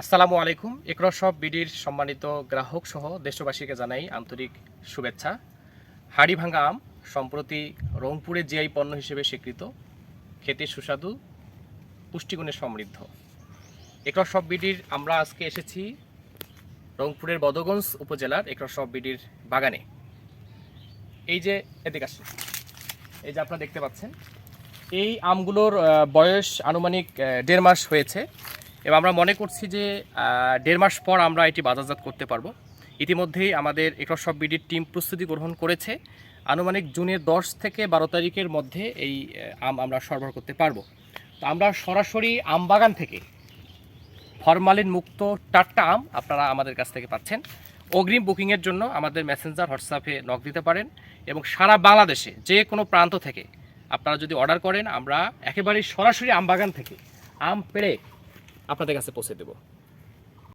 আসসালামু আলাইকুম। একরস সব বিডির সম্মানিত গ্রাহক সহ দেশবাসীকে জানাই আন্তরিক শুভেচ্ছা। হাড়িভাঙ্গা আম সম্প্রতি রংপুরে জিআই পণ্য হিসেবে স্বীকৃত। খেতে সুস্বাদু, পুষ্টিগুণে সমৃদ্ধ। একরস সব বিডির, আমরা আজকে এসেছি রংপুরের বদগঞ্জ উপজেলার একরস সব বিডির বাগানে। এই যে, এদিকে আসছে এই যে আপনারা দেখতে পাচ্ছেন, এই আমগুলোর বয়স আনুমানিক দেড় মাস হয়েছে। এবং আমরা মনে করছি যে দেড় মাস পর আমরা এটি বাজারজাত করতে পারব। ইতিমধ্যেই আমাদের একর সব বিডির টিম প্রস্তুতি গ্রহণ করেছে। আনুমানিক জুনের দশ থেকে বারো তারিখের মধ্যে এই আম আমরা সরবরাহ করতে পারব। তো আমরা সরাসরি আম বাগান থেকে ফরমালিন মুক্ত টাট্টা আম আপনারা আমাদের কাছ থেকে পাচ্ছেন। অগ্রিম বুকিংয়ের জন্য আমাদের মেসেঞ্জার, হোয়াটসঅ্যাপে নক দিতে পারেন এবং সারা বাংলাদেশে যে কোনো প্রান্ত থেকে আপনারা যদি অর্ডার করেন, আমরা একেবারেই সরাসরি আম বাগান থেকে আম পেড়ে আপনাদের কাছে পৌঁছে দেব।